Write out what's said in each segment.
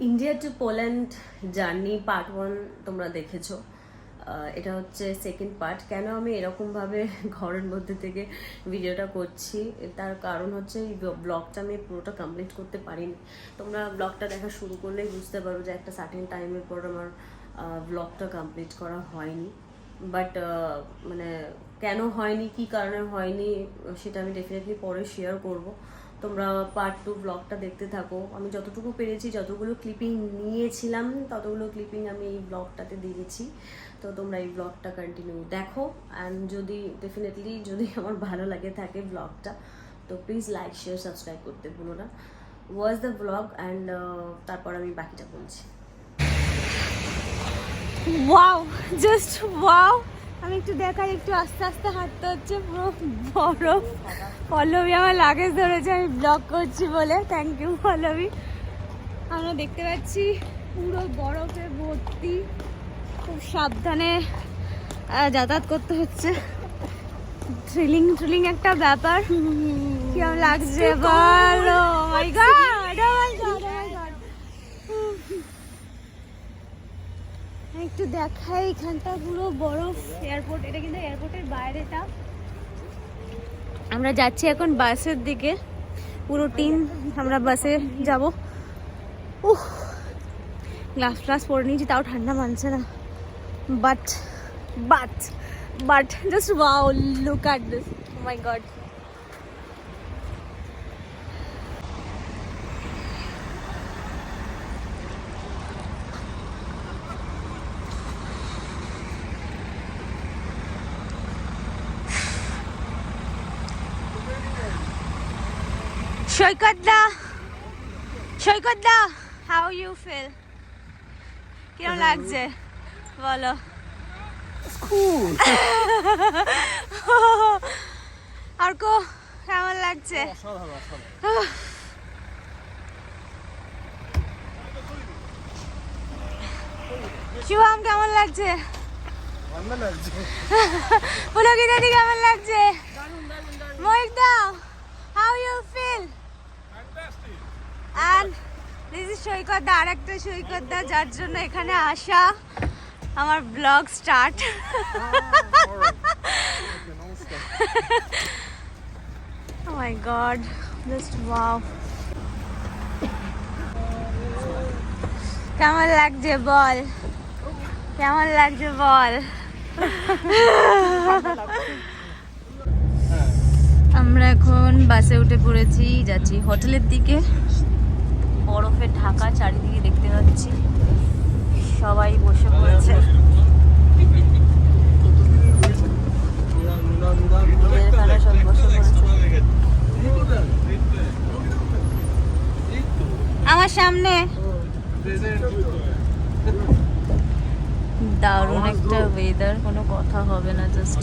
India to Poland journey part one তোমরা দেখেছ। এটা হচ্ছে সেকেন্ড পার্ট কেন আমি এরকমভাবে ঘরের মধ্যে থেকে ভিডিওটা করছি? তার কারণ হচ্ছে এই ব্লগটা আমি পুরোটা কমপ্লিট করতে পারিনি। তোমরা ব্লগটা দেখা শুরু করলেই বুঝতে পারো যে একটা সার্টেন টাইমের পর আমার ব্লগটা কমপ্লিট করা হয়নি। বাট মানে কেন হয়নি, কি কারণে হয়নি, সেটা আমি ডেফিনেটলি পরে শেয়ার করব। তোমরা পার্ট টু ব্লগটা দেখতে থাকো। আমি যতটুকু পেরেছি, যতগুলো ক্লিপিং নিয়েছিলাম, ততগুলো ক্লিপিং আমি এই ব্লগটাতে দিয়েছি তো তোমরা এই ব্লগটা কন্টিনিউ দেখো। অ্যান্ড যদি ডেফিনেটলি যদি আমার ভালো লাগে থাকে ব্লগটা তো প্লিজ লাইক শেয়ার সাবস্ক্রাইব করতে ভুলো না। ওয়াজ দ্য ব্লগ অ্যান্ড তারপর আমি বাকিটা বলছি। ওয়াও জাস্ট ওয়াও আমি একটু দেখাই একটু আস্তে আস্তে হাঁটতে হচ্ছে। পুরো বরফ পল্লবী আমার লাগেজ ধরেছে আমি ব্লগ করছি বলে। Thank you Pallavi. আমরা দেখতে পাচ্ছি পুরো বরফে ভর্তি। খুব সাবধানে যাতায়াত করতে হচ্ছে। থ্রিলিং থ্রিলিং একটা ব্যাপার। কেমন লাগছে মাই গড একটু দেখাই এখানটা পুরো বরফ এয়ারপোর্ট এটা কিন্তু এয়ারপোর্টের বাইরেটা। আমরা যাচ্ছি এখন বাসের দিকে। পুরো টিম আমরা বাসে যাব। উহ গ্লাস ফ্লাস পরে নিয়েছি, তাও ঠান্ডা মানছে না। But but but just wow look at this my god Saikat da Saikat da how you feel কিরম লাগছে বলো আর কো কেমন লাগছে শুভম কেমন লাগছে পুলকি দাদি কেমন লাগছে Mahik da how you and this is Saikat আর একটা সৈকত যার জন্য এখানে আসা আমার blog start my god just wow কেমন লাগছে বল? কেমন লাগছে বল? আমরা এখন বাসে উঠে পড়েছি, যাচ্ছি হোটেলের দিকে। বরফে ঢাকা চারিদিকে দেখতে পাচ্ছি। সবাই বসে পড়েছে। সব বসে আমার সামনে। দারুণ একটা ওয়েদার কোনো কথা হবে না জাস্ট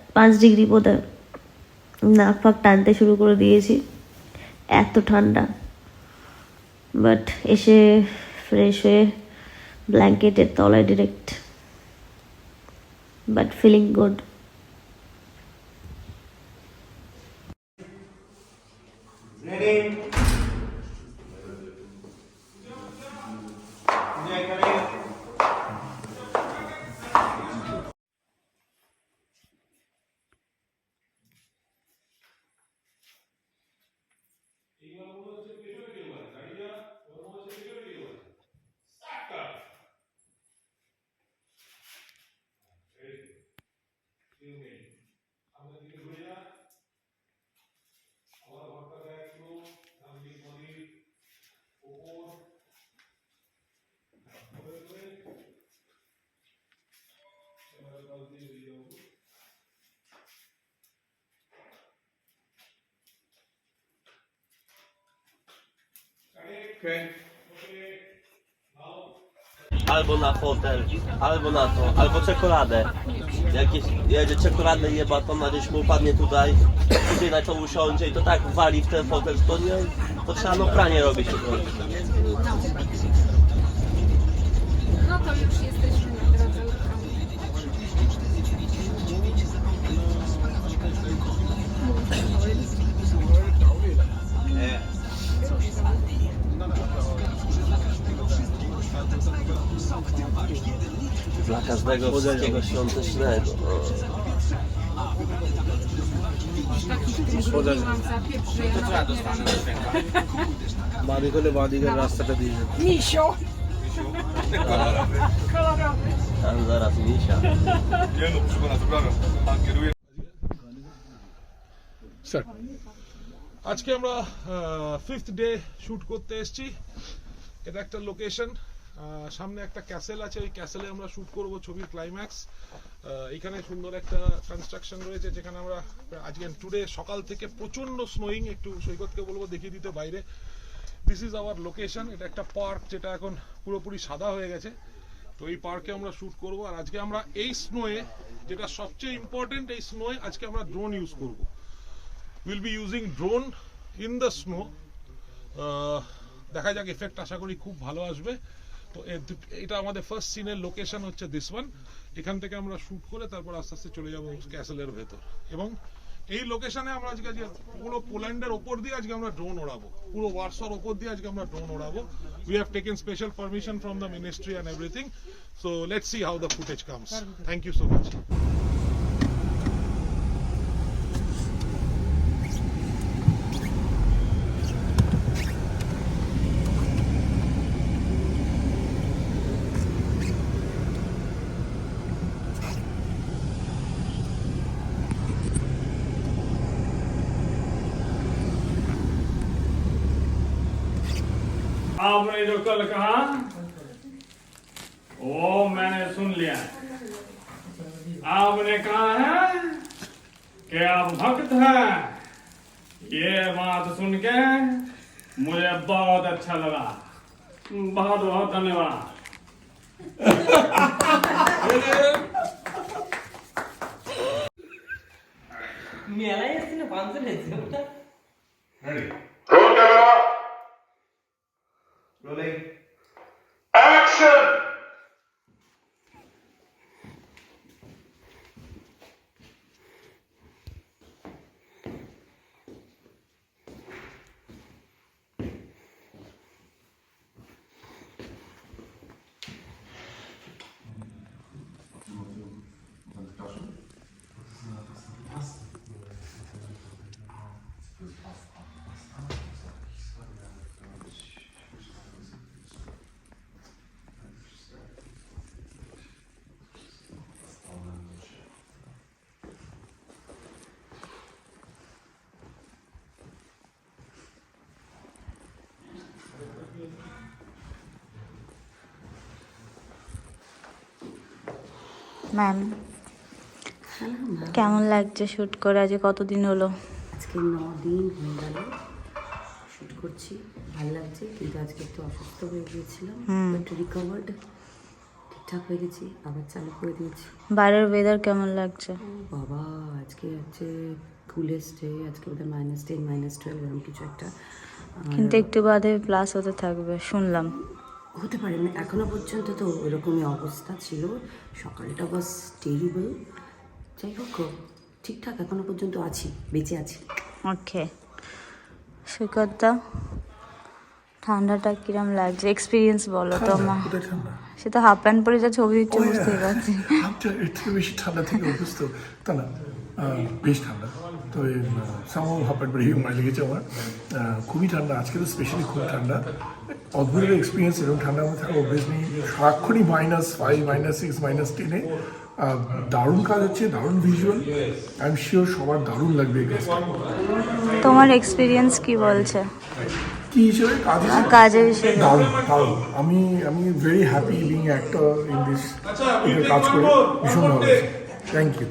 পাঁচ ডিগ্রি বোধ নাক ফাক টানতে শুরু করে দিয়েছি। এত ঠান্ডা। বাট এসে ফ্রেশ হয়ে ব্ল্যাঙ্কেটের তলায় direct but feeling good Ready? Albo na fotel, albo na to, albo czekoladę. Jak jest, jedzie czekoladę je baton, a gdzieś mu upadnie tutaj, tutaj na to usiądzie i to tak wali w ten fotel, to nie, to trzeba no pranie robić. No to już jesteśmy Dla każdego wszystkiego świątecznego. Taki mam zapieprz, że ja nawet nie wiem. বাদিক হলে বাদিকের রাস্তাটা দিয়ে যাবে Tam zaraz misia. Sir আজকে আমরা fifth day shoot করতে এসেছি এটা একটা লোকেশন সামনে একটা ক্যাসেল আছে, ওই ক্যাসেলে আমরা শুট করব ছবির ক্লাইম্যাক্স এখানে সুন্দর একটা কনস্ট্রাকশন রয়েছে, যেখানে আমরা আজকে টুডে সকাল থেকে প্রচণ্ড স্নোয়িং একটু সৈকতকে বলব দেখিয়ে দিতে বাইরে। দিস ইজ আওয়ার লোকেশন এটা একটা পার্ক যেটা এখন পুরোপুরি সাদা হয়ে গেছে। তো এই পার্কে আমরা শুট করব, আর আজকে আমরা এই স্নোয়ে যেটা সবচেয়ে ইম্পর্টেন্ট এই স্নোয়ে আজকে আমরা ড্রোন ইউজ করব। Will be using drone in the snow দেখা যাক এফেক্ট আশা করি খুব ভালো আসবে। তো এটা আমাদের ফার্স্ট সিনের লোকেশন হচ্ছে দিস ওয়ান এখান থেকে আমরা শুট করে তারপর আস্তে আস্তে চলে যাব ক্যাসেলের ভেতর। এবং এই লোকেশনে আমরা আজকে আজকে পুরো পোল্যান্ডের ওপর দিয়ে আজকে আমরা ড্রোন ওড়াবো। পুরো ওয়ার্সর ওপর দিয়ে আজকে আমরা drone ওড়াবো। We have taken special permission from the ministry and everything so let's see how the footage comes thank you so much आपने जो कल कहा वो मैंने सुन लिया। आपने कहा है कि आप भक्त हैं। ये बात सुन के मुझे बहुत अच्छा लगा। बहुत बहुत धन्यवाद। Roll camera. ম্যাম কেমন লাগছে শুট করে? আজকে কতদিন হলো? আজকে ন দিন হয়ে গেল। শুট করছি ভালো লাগছে কিন্তু আজকে একটু অসুস্থ হয়ে গিয়েছিলাম। একটু রিকভার্ড ঠিকঠাক হয়ে গেছি আবার চালু করে দিয়েছি। বাইরের ওয়েদার কেমন লাগছে? বাবা আজকে হচ্ছে কুলেস্ট ডে আজকে ওদের মাইনাস টেন মাইনাস টুয়েলভ এরকম কিছু একটা। কিন্তু একটু বাদে প্লাস হতে থাকবে শুনলাম। হতে পারে না এখনও পর্যন্ত তো ওইরকমই অবস্থা ছিল। সকালটা বাস টেরিবল যাই হোক ঠিকঠাক এখনও পর্যন্ত আছি বেঁচে আছি। ওকে। সৈকতদা ঠান্ডাটা কিরম লাগছে? এক্সপিরিয়েন্স বলো মা। ঠান্ডা। সে তো হাফ প্যান্ট পরে যা ছবি দিচ্ছে বুঝতেই পারছি। আচ্ছা এর থেকে বেশি ঠান্ডা থেকে অভ্যস্ত তা না বেশ ঠান্ডা। তো সামাও হাফের পরে হিউমার লেগেছে আমার। খুবই ঠান্ডা আজকে তো স্পেশালি খুব ঠান্ডা। অদ্ভুত এক্সপিরিয়েন্স এরকম ঠান্ডার মধ্যে থাকা অভ্যেস নেই। সারাক্ষণই minus five minus six minus টেনে দারুণ কাজ হচ্ছে দারুণ ভিজুয়াল আই এম শিওর সবার দারুণ লাগবে তোমার এক্সপিরিয়েন্স কি বলছে? কি হিসেবে কাজ হিসেবে কাজের হিসেবে দারুণ দারুণ। আমি আমি very happy being actor in this কাজ করে ভীষণ ভালো thank you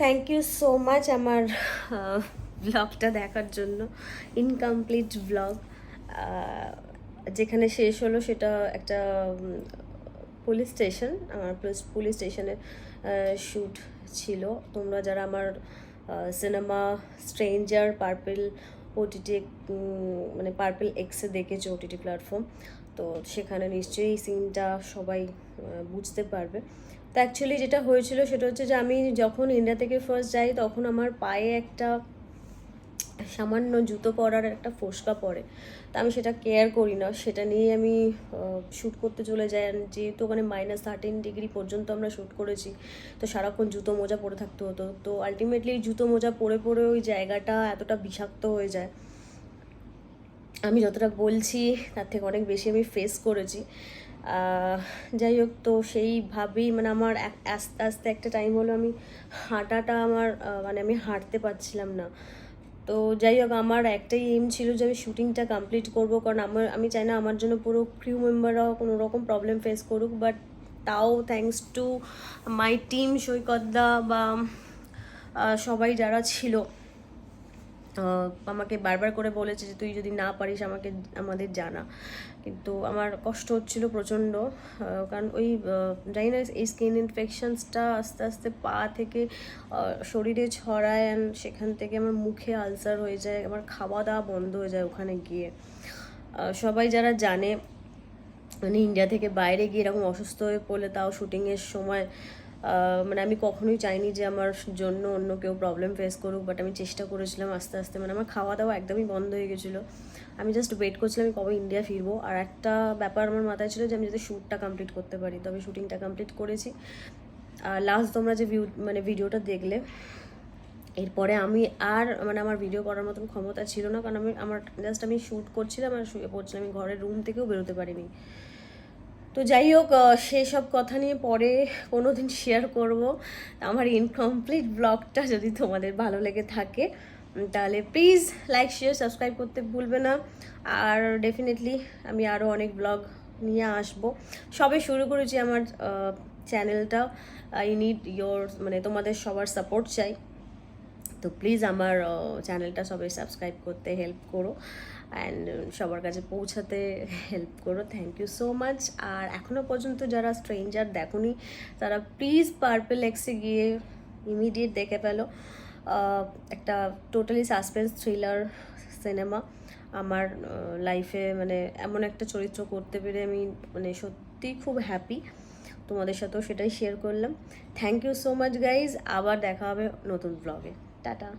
thank you so much আমার ব্লগটা দেখার জন্য। ইনকমপ্লিট ব্লগ যেখানে শেষ হলো সেটা একটা পুলিশ স্টেশন আমার পুলিশ স্টেশনের শ্যুট ছিল। তোমরা যারা আমার সিনেমা স্ট্রেঞ্জার পার্পেল ওটিটি মানে পার্পেল এক্সে দেখেছ ওটিটি প্ল্যাটফর্ম তো সেখানে নিশ্চয়ই সিনটা সবাই বুঝতে পারবে। তো অ্যাকচুয়ালি যেটা হয়েছিল সেটা হচ্ছে যে আমি যখন ইন্ডিয়া থেকে ফার্স্ট যাই, তখন আমার পায়ে একটা সামান্য জুতো পরার একটা ফোসকা পড়ে তা আমি সেটা কেয়ার করি না। সেটা নিয়ে আমি শ্যুট করতে চলে যাই। যেহেতু ওখানে মাইনাস থার্টিন ডিগ্রি পর্যন্ত আমরা শ্যুট করেছি, তো সারাক্ষণ জুতো মোজা পরে থাকতে হতো। তো আলটিমেটলি জুতো মোজা পরে পরে ওই জায়গাটা এতটা বিষাক্ত হয়ে যায়। আমি যতটা বলছি, তার থেকে অনেক বেশি আমি ফেস করেছি। যাই হোক, তো সেইভাবেই মানে আমার আস্তে আস্তে একটা টাইম হলো আমি হাঁটাটা আমার মানে আমি হাঁটতে পারছিলাম না। তো যাই হোক, আমার একটাই এম ছিল যে আমি শুটিংটা কমপ্লিট করব, কারণ আমার, আমি চাই না আমার জন্য পুরো ক্রিউ মেম্বাররাও কোনো রকম প্রবলেম ফেস করুক বাট তাও thanks to my team Saikat da বা সবাই যারা ছিল আমাকে বারবার করে বলেছে যে, তুই যদি না পারিস আমাকে, আমাদের জানা। কিন্তু আমার কষ্ট হচ্ছিল প্রচণ্ড কারণ ওই জানি না, এই স্কিন ইনফেকশনসটা আস্তে আস্তে পা থেকে শরীরে ছড়ায় অ্যান্ড সেখান থেকে আমার মুখে আলসার হয়ে যায়, আমার খাওয়া দাওয়া বন্ধ হয়ে যায় ওখানে গিয়ে। সবাই যারা জানে মানে ইন্ডিয়া থেকে বাইরে গিয়ে এরকম অসুস্থ হয়ে পড়লে তাও শুটিংয়ের সময় মানে আমি কখনোই চাইনি যে আমার জন্য অন্য কেউ প্রবলেম ফেস করুক বাট আমি চেষ্টা করেছিলাম আস্তে আস্তে। মানে আমার খাওয়া দাওয়া একদমই বন্ধ হয়ে গেছিল। আমি জাস্ট ওয়েট করছিলাম আমি কবে ইন্ডিয়া ফিরবো। আর একটা ব্যাপার আমার মাথায় ছিল যে আমি যদি শ্যুটটা কমপ্লিট করতে পারি, তবে শ্যুটিংটা কমপ্লিট করেছি। আর লাস্ট তোমরা যে ভিউ মানে ভিডিওটা দেখলে, এরপরে আমি আর মানে আমার ভিডিও করার মতন ক্ষমতা ছিল না, কারণ আমি, আমার জাস্ট আমি শ্যুট করছিলাম আর শুয়ে পড়ছিলাম। আমি ঘরের রুম থেকেও বেরোতে পারিনি। তো যাই হোক সেসব কথা নিয়ে পরে কোনো দিন শেয়ার করব। আমার ইনকমপ্লিট ব্লগটা যদি তোমাদের ভালো লেগে থাকে তাহলে প্লিজ লাইক শেয়ার সাবস্ক্রাইব করতে ভুলবে না। আর ডেফিনেটলি আমি আরও অনেক ব্লগ নিয়ে আসব। সবে শুরু করেছি আমার চ্যানেলটা আই নিড ইয়োর মানে তোমাদের সবার সাপোর্ট চাই। তো প্লিজ আমার চ্যানেলটা সবাই সাবস্ক্রাইব করতে হেল্প করো। অ্যান্ড সবার কাছে পৌঁছাতে হেল্প করো। থ্যাংক ইউ সো মাচ আর এখনও পর্যন্ত যারা স্ট্রেঞ্জার দেখোনি, তারা প্লিজ পার্পেল এক্সে গিয়ে ইমিডিয়েট দেখে ফেলো। একটা টোটালি সাসপেন্স থ্রিলার সিনেমা আমার লাইফে মানে এমন একটা চরিত্র করতে পেরে আমি মানে সত্যিই খুব হ্যাপি তোমাদের সাথেও সেটাই শেয়ার করলাম। Thank you so much guys আবার দেখা হবে নতুন ব্লগে টাটা।